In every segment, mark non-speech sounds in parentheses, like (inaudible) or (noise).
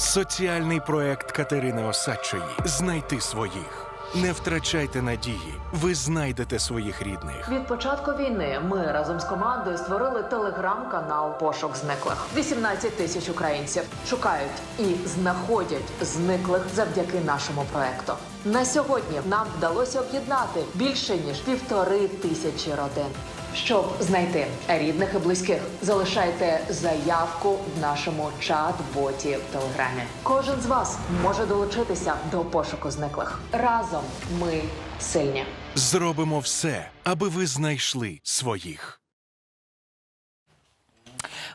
Соціальний проект Катерини Осадчої Знайти своїх. Не втрачайте надії. Ви знайдете своїх рідних. Від початку війни ми разом з командою створили телеграм-канал Пошук зниклих. 18 тисяч українців шукають і знаходять зниклих завдяки нашому проекту. На сьогодні нам вдалося об'єднати більше ніж півтори тисячі родин. Щоб знайти рідних і близьких, залишайте заявку в нашому чат-боті в Телеграмі. Кожен з вас може долучитися до пошуку зниклих. Разом ми сильні. Зробимо все, аби ви знайшли своїх.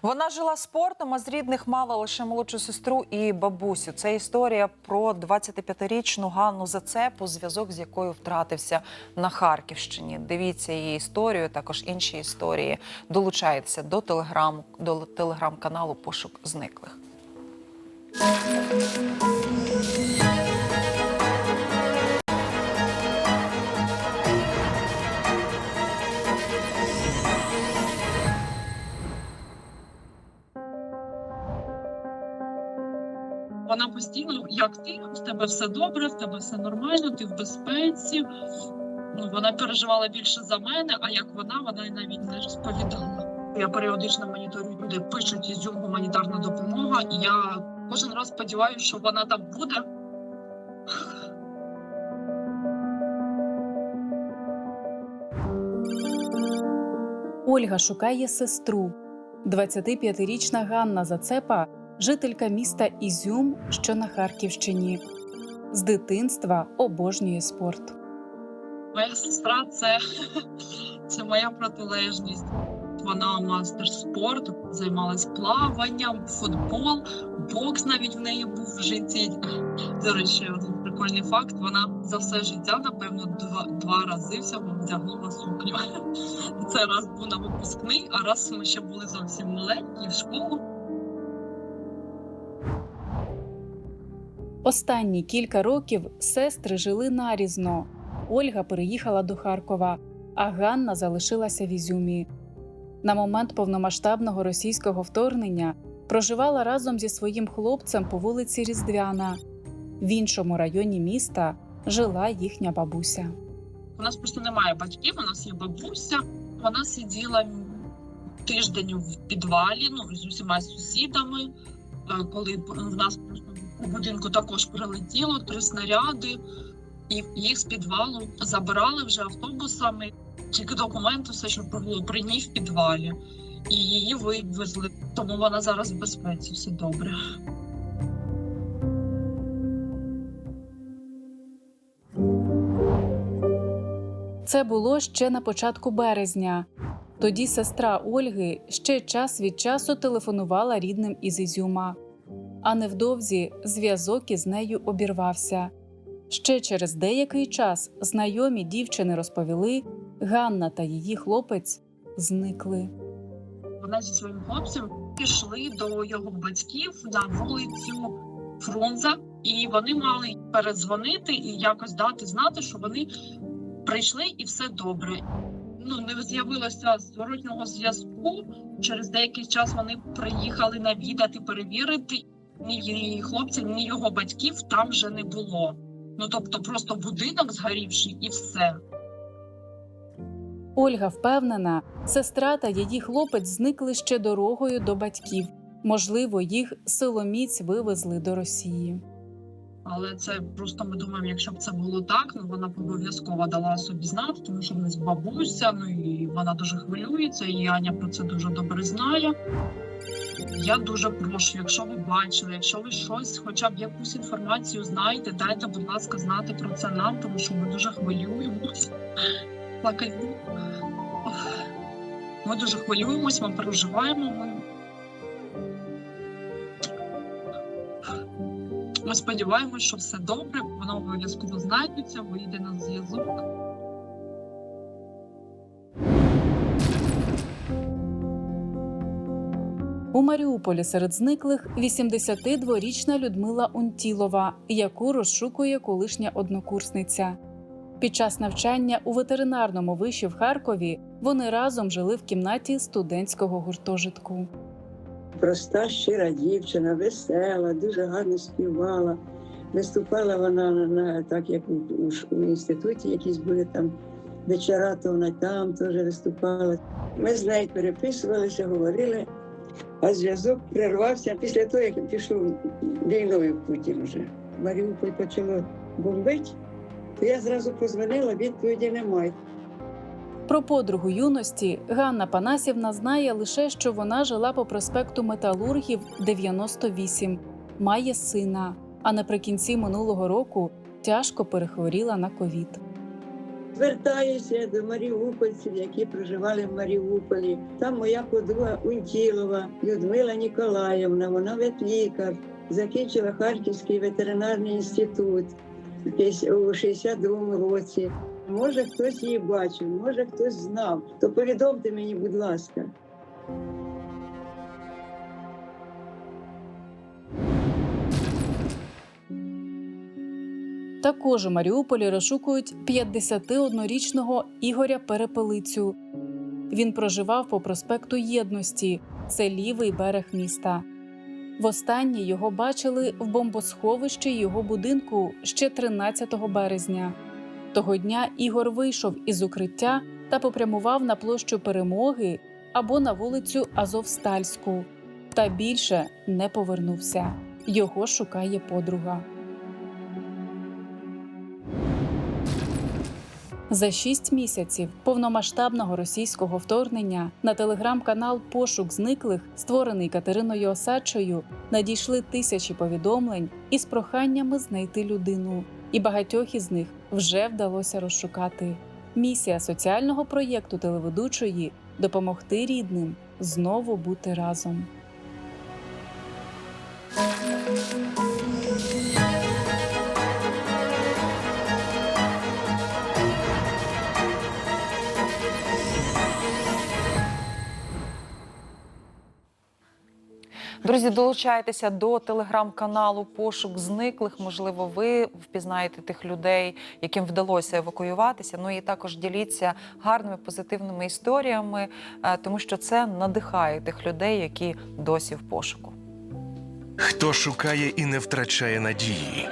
Вона жила спортом, а з рідних мала лише молодшу сестру і бабусю. Це історія про 25-річну Ганну Зацепу, зв'язок з якою втратився на Харківщині. Дивіться її історію, також інші історії. Долучайтеся до телеграм до телеграм-каналу Пошук зниклих. Вона постійно, як ти, в тебе все добре, в тебе все нормально, ти в безпеці. Ну, вона переживала більше за мене, а як вона, вона навіть не розповідала. Я періодично моніторю люди пишуть ізюм гуманітарна допомога, і я кожен раз сподіваюся, що вона там буде. Ольга шукає сестру. 25-річна Ганна Зацепа, жителька міста Ізюм, що на Харківщині. З дитинства обожнює спорт. Моя сестра це, (laughs) це моя протилежність. Вона мастер спорту, займалась плаванням, футбол, бокс навіть в неї був в житті. До речі, один прикольний факт. Вона за все життя, напевно, два, два рази всього вдягнула сукню. (laughs) Це раз був на випускний, а раз ми ще були зовсім маленькі в школу. Останні кілька років сестри жили нарізно. Ольга переїхала до Харкова, а Ганна залишилася в Ізюмі. На момент повномасштабного російського вторгнення проживала разом зі своїм хлопцем по вулиці Різдвяна. В іншому районі міста жила їхня бабуся. У нас просто немає батьків, у нас є бабуся. Вона сиділа тиждень в підвалі, ну з усіма сусідами. Е, Коли в нас просто у будинку також прилетіло три снаряди, і їх з підвалу забирали вже автобусами. Тільки документи, все, що було при ній в підвалі, і її вивезли. Тому вона зараз в безпеці, все добре. Це було ще на початку березня. Тоді сестра Ольги ще час від часу телефонувала рідним із Ізюма, а невдовзі зв'язок із нею обірвався. Ще через деякий час знайомі дівчини розповіли, Ганна та її хлопець зникли. Вона зі своїм хлопцем пішли до його батьків на вулицю Фрунза, і вони мали передзвонити і якось дати знати, що вони прийшли і все добре. Ну не з'явилося зворотнього зв'язку. Через деякий час вони приїхали навідати, перевірити. Ні її хлопця, ні його батьків там вже не було. Ну тобто, просто будинок згорівший і все. Ольга впевнена, сестра та її хлопець зникли ще дорогою до батьків. Можливо, їх силоміць вивезли до Росії. Але це просто ми думаємо, якщо б це було так, ну вона б обов'язково дала собі знати, тому що в нас бабуся, ну і вона дуже хвилюється, і Аня про це дуже добре знає. Я дуже прошу, якщо ви бачили, якщо ви щось, хоча б якусь інформацію знаєте, дайте, будь ласка, знати про це нам, тому що ми дуже хвилюємося. Плакати. Ми дуже хвилюємось, ми переживаємо. Ми... Ми сподіваємось, що все добре, воно обов'язково знайдеться, вийде на зв'язок. Маріуполі серед зниклих 82-річна Людмила Унтілова, яку розшукує колишня однокурсниця. Під час навчання у ветеринарному виші в Харкові вони разом жили в кімнаті студентського гуртожитку. Проста, щира дівчина, весела, дуже гарно співала. Виступала вона на, на так, як у, у, у інституті, якісь були там вечора, то вона там теж виступала. Ми з нею переписувалися, говорили, а зв'язок прервався після того, як пішов війною Путін вже. Маріуполь почало бомбити, то я зразу позвонила, відповіді немає. Про подругу юності Ганна Панасівна знає лише, що вона жила по проспекту Металургів 98, має сина. А наприкінці минулого року тяжко перехворіла на ковід. Звертаюся до маріупольців, які проживали в Маріуполі. Там моя подруга Унтілова Людмила Ніколаївна, вона ветлікар, закінчила Харківський ветеринарний інститут десь у 62-му році. Може, хтось її бачив, може хтось знав. То повідомте мені, будь ласка. Також у Маріуполі розшукують 51-річного Ігоря Перепелицю. Він проживав по проспекту Єдності, це лівий берег міста. Востаннє його бачили в бомбосховищі його будинку ще 13 березня. Того дня Ігор вийшов із укриття та попрямував на площу перемоги або на вулицю Азовстальську. Та більше не повернувся. Його шукає подруга. За шість місяців повномасштабного російського вторгнення на телеграм-канал Пошук зниклих, створений Катериною Осадчою, надійшли тисячі повідомлень із проханнями знайти людину, і багатьох із них вже вдалося розшукати. Місія соціального проєкту телеведучої допомогти рідним знову бути разом. Друзі, долучайтеся до телеграм-каналу Пошук зниклих. Можливо, ви впізнаєте тих людей, яким вдалося евакуюватися. Ну і також діліться гарними позитивними історіями, е, тому що це надихає тих людей, які досі в пошуку. Хто шукає і не втрачає надії,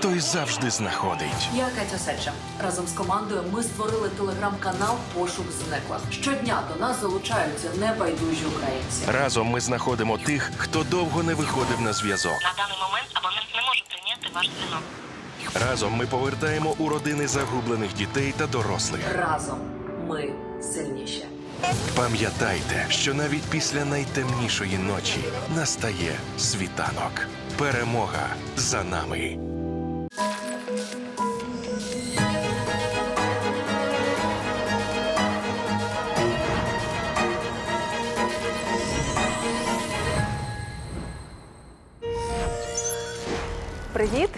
той завжди знаходить. Я Катя Сеча. Разом з командою ми створили телеграм-канал Пошук зниклих. Щодня до нас залучаються небайдужі українці. Разом ми знаходимо тих, хто довго не виходив на зв'язок. На даний момент абонент не може прийняти ваш дзвінок. Разом ми повертаємо у родини загублених дітей та дорослих. Разом ми сильніші. Пам'ятайте, що навіть після найтемнішої ночі настає світанок. Перемога за нами.